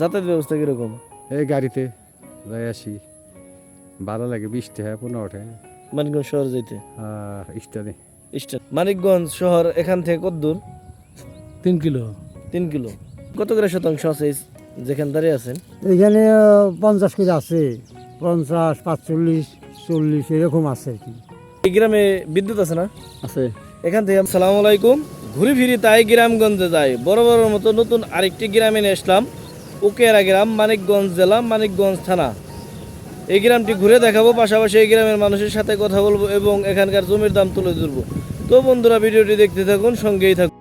যাতায়াত ব্যবস্থা কীরকম? এই গাড়িতে যাই আসি। ভালো লাগে বিশ টাকা পনেরো টাকা মানিকগঞ্জ শহর স্টেট মানিকগঞ্জ শহর এখান থেকে কত দূর? তিন কিলো। তিন কিলো। কত করে শতাংশ আছে যেখানে দাঁড়িয়ে আছেন? এখানে পঞ্চাশ করে আছে। পঞ্চাশ পাঁচচল্লিশ চল্লিশ এরকম আছে আর কি। এই গ্রামে বিদ্যুৎ আছে না? আছে। এখান থেকে সালাম আলাইকুম। ঘুরি ফিরি তাই গ্রামগঞ্জে যাই। বড় বড় মতো নতুন আরেকটি গ্রামে নিয়ে আসলাম। উকেরা গ্রাম মানিকগঞ্জ জেলা, মানিকগঞ্জ থানা। এই গ্রামটি ঘুরে দেখাবো, পাশাপাশি এই গ্রামের মানুষের সাথে কথা বলব এবং এখানকার জমির দাম তুলে ধরবো। তো বন্ধুরা, ভিডিওটি দেখতে থাকুন, সঙ্গেই থাকুন।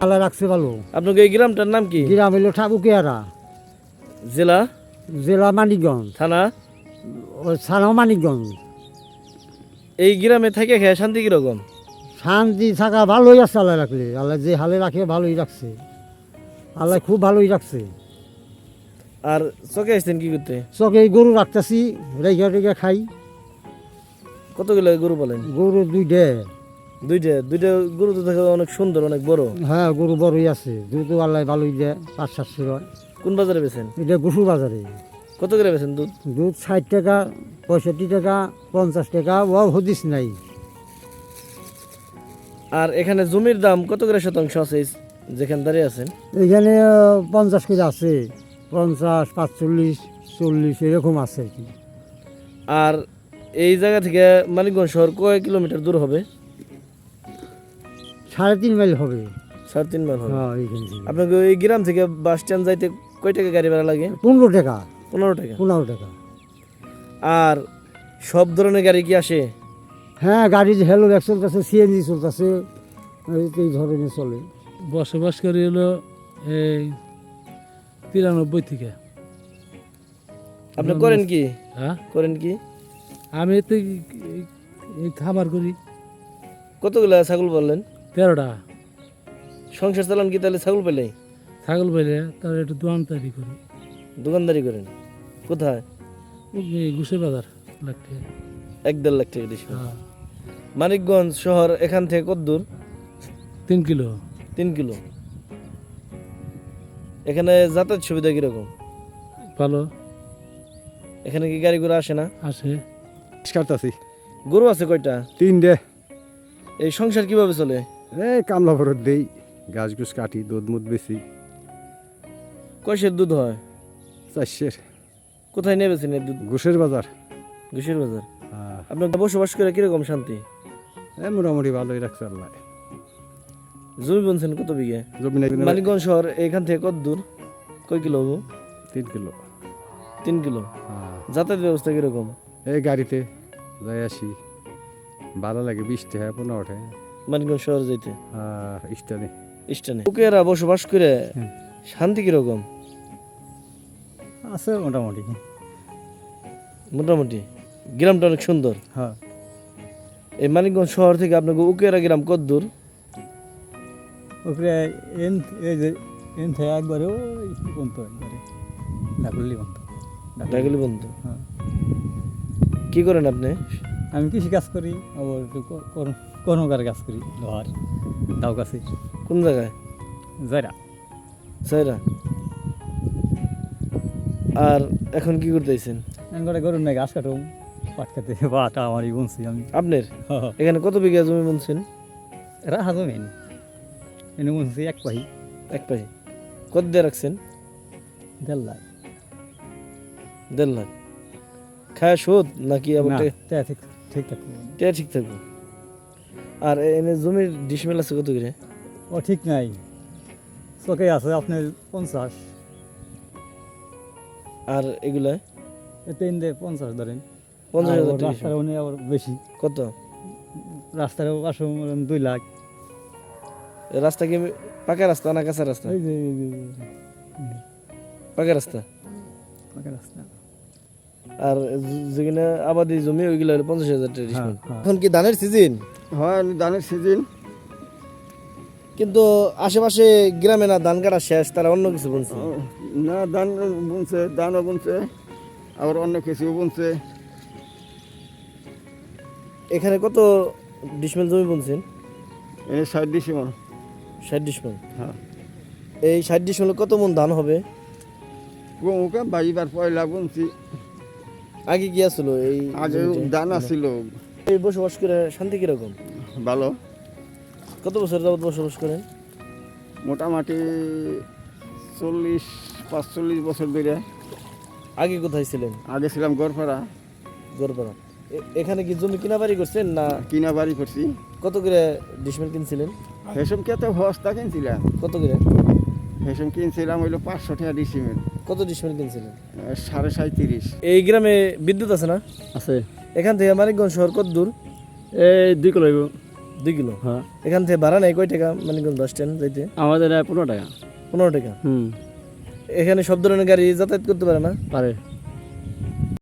আল্লাহ রাখছে ভালো। আপনাকে এই গ্রামটার নাম কি? গ্রাম হইল ঠাকুকিয়ারা জেলা? জেলা মানিকগঞ্জ। থানা? ও থানাও মানিকগঞ্জ। এই গ্রামে থেকে খেয়ে শান্তি কীরকম? শান্তি থাকা ভালোই আছে আল্লাহ রাখলে। আল্লাহ যে হালে রাখে ভালোই রাখছে। আল্লাহ খুব ভালোই রাখছে। আর চকে আসছেন কি করতে? চকে এই গরু রাখতেছি রেখে রেখে খাই। কতগুলো গরু বলেন গরু দুইটা। দুইটা দুইটা গরু তো দেখে অনেক সুন্দর অনেক বড়। হ্যাঁ গরু বড়ই আছে। দুধ আল্লাহ ভালোই দেয় পাঁচ সাতশো হয় কোন বাজারে বেছেন এটা গসু বাজারে। কত করে বেছেন দুধ? দুধ ষাট টাকা পঁয়ষট্টি টাকা পঞ্চাশ টাকা ও হদিস নাই। আর এখানে জমির দাম কত করে শতাংশ আছে যেখানে দাঁড়িয়ে আছেন? এখানে পঞ্চাশ করে আছে। পঞ্চাশ পাঁচচল্লিশ চল্লিশ এরকম আছে আর কি। আর এই জায়গা থেকে মানিকগঞ্জ শহর কয় কিলোমিটার দূর হবে? সাড়ে তিন মাইল হবে। সাড়ে তিন মাইল হবে। হ্যাঁ এইখান থেকে। আপনাকে এই গ্রাম থেকে বাস স্ট্যান্ড যাইতে কয় টাকা গাড়ি ভাড়া লাগে? পনেরো টাকা। পনেরো টাকা? পনেরো টাকা। আর সব ধরনের গাড়ি কি আসে? হ্যাঁ গাড়ি যে হেলো ব্যাগ চলতেছে সিএনজি চলতেছে এই ধরনের চলে। বসবাস করি হলো এই তিরানব্বই থেকে। আপনি করেন কি? হ্যাঁ? করেন কি? আমি তো খাবার করি। কতগুলো ছাগল বললেন? তেরোটা। সংসার চালান কি তাহলে ছাগল পেলে? ছাগল পেলে তার একটু দোয়ান তৈরি করি। দোকানদারি করেন? কোথায়? গুছে বাজার লাগতে এক দেড় লাখ টাকা দিস হ্যাঁ। মানিকগঞ্জ শহর এখান থেকে কত দূর? তিন কিলো। তিন কিলো। এখানে যাতায়াত সুবিধা কীরকম? ভালো। এখানে কি গাড়ি ঘোড়া আসে না? আসে। কাটতাছি গরু আছে কয়টা? তিন দে এই সংসার কীভাবে চলে? এই কামলা ভরত দেই গাছ গুছ কাটি দুধ মুধ বেশি কয়সের দুধ হয়? চারশের। কোথায় নেবেছেন এই দুধ? ঘুষের বাজার। ঘুষের বাজার? আহ, আপনার বসবাস করে কীরকম শান্তি? এই মোটামুটি ভালোই রাখছে আল্লাহ। জমি বলছেন কত বিঘে? জমি নাই মানিকগঞ্জ শহর এখান থেকে কত দূর? কয় কিলো হব? তিন কিলো। তিন কিলো? আহ, যাতায়াত ব্যবস্থা কীরকম? এই গাড়িতে যাই আসি। ভালো লাগে বিশ টাকা পনেরো টাকা মানিকগঞ্জ শহর যাইতে? স্টানে স্টেশনে লোকেরা বসবাস করে শান্তি কীরকম? আছে মোটামুটি। মোটামুটি। গ্রামটা অনেক সুন্দর। হ্যাঁ। এই মানিকগঞ্জ শহর থেকে আপনাকে উকেরা গ্রাম কত দূর ওপরে এন এই যে এন থেকে একবারে ওই পর্যন্ত একবারে। ডাকলি পর্যন্ত। ডাকলি বন্ধু হ্যাঁ। কি করেন আপনি? আমি কৃষি কাজ করি আবার কর্মকার কাজ করি? লোহার। দাও কাছে কোন জায়গায়? যাইরা সাইরা আর এখন কি করতেছেন? করে গরুর নাই ঘাস কাটুম পাট খেতে। বাটা আমারই বুনছি আমি। আপনার? এখানে কত বিঘা জমি বুনছেন? রাহা জমিন। এনে বুনছি এক পাহি। এক পাশে কত দিয়ে রাখছেন? দেড় লাখ। দেড় লাখ। খায় শোধ নাকি আবার ঠিক থাকব। ঠিক থাকব? আর এনে জমির ডিসমেল আছে কত করে? ও ঠিক নাই। চোখে আছে আপনার পঞ্চাশ। আর এগুলা? এতে ইন্দে পঞ্চাশ ধরেন। পঞ্চাশ হাজার রাস্তার উনি আবার বেশি। কত? রাস্তার পাশে ধরেন দুই লাখ। রাস্তা কি পাকা রাস্তা না কাঁচা রাস্তা? পাকা রাস্তা? পাকা রাস্তা। আর যে- যেখানে আবাদি জমি ওইগুলো হলো পঞ্চাশ হাজার টাকা হ্যাঁ। এখন কি ধানের সিজন হয় ধানের সিজন কিন্তু আশেপাশে গ্রামে না ধান কাটা শেষ তারা অন্য কিছু বলছে না ধান বুনছে ধানও বুনছে আবার অন্য কিছু বুনছে। এখানে কত ডিসমেল জমি বুনছেন? এই ষাট ডিসেম্বর ষাট ডিসমেল? হ্যাঁ। এই ষাট ডিসমেল কত মন ধান হবে? গমুকে বাইবার পয়লা বুনছি। আগে কি আসলো এই আগে? ধান আসছিল এই বসবাস করে শান্তি কীরকম? ভালো। কত বছর যাবত বসবাস করেন? মোটামুটি চল্লিশ পাঁচচল্লিশ বছর ধরে। আগে কোথায় ছিলেন? আগে ছিলাম গড়পাড়া। গড়পাড়া। এখানে কি জমি কিনা বাড়ি করছেন না কিনা বাড়ি করছি। কত করে ডিসমেল কিনছিলেন? হেসম কে তো হস্তা কিনছিলাম? কত করে? হেসম কিনছিলাম হইল পাঁচশো টাকা ডিসিমেল। কত ডিসমেল কিনছিলেন? সাড়ে সাঁত্রিশ এই গ্রামে বিদ্যুৎ আছে না? আছে। এখান থেকে মানিকগঞ্জ শহর কত দূর? এই দুই কিলো। দুই কিলো? হ্যাঁ। এখান থেকে ভাড়া নেই কয় টাকা মানিকগঞ্জ বাস স্ট্যান্ড যাইতে? আমাদের পনেরো টাকা। পনেরো টাকা? হুম। এখানে সব ধরনের গাড়ি যাতায়াত করতে পারে না? পারে।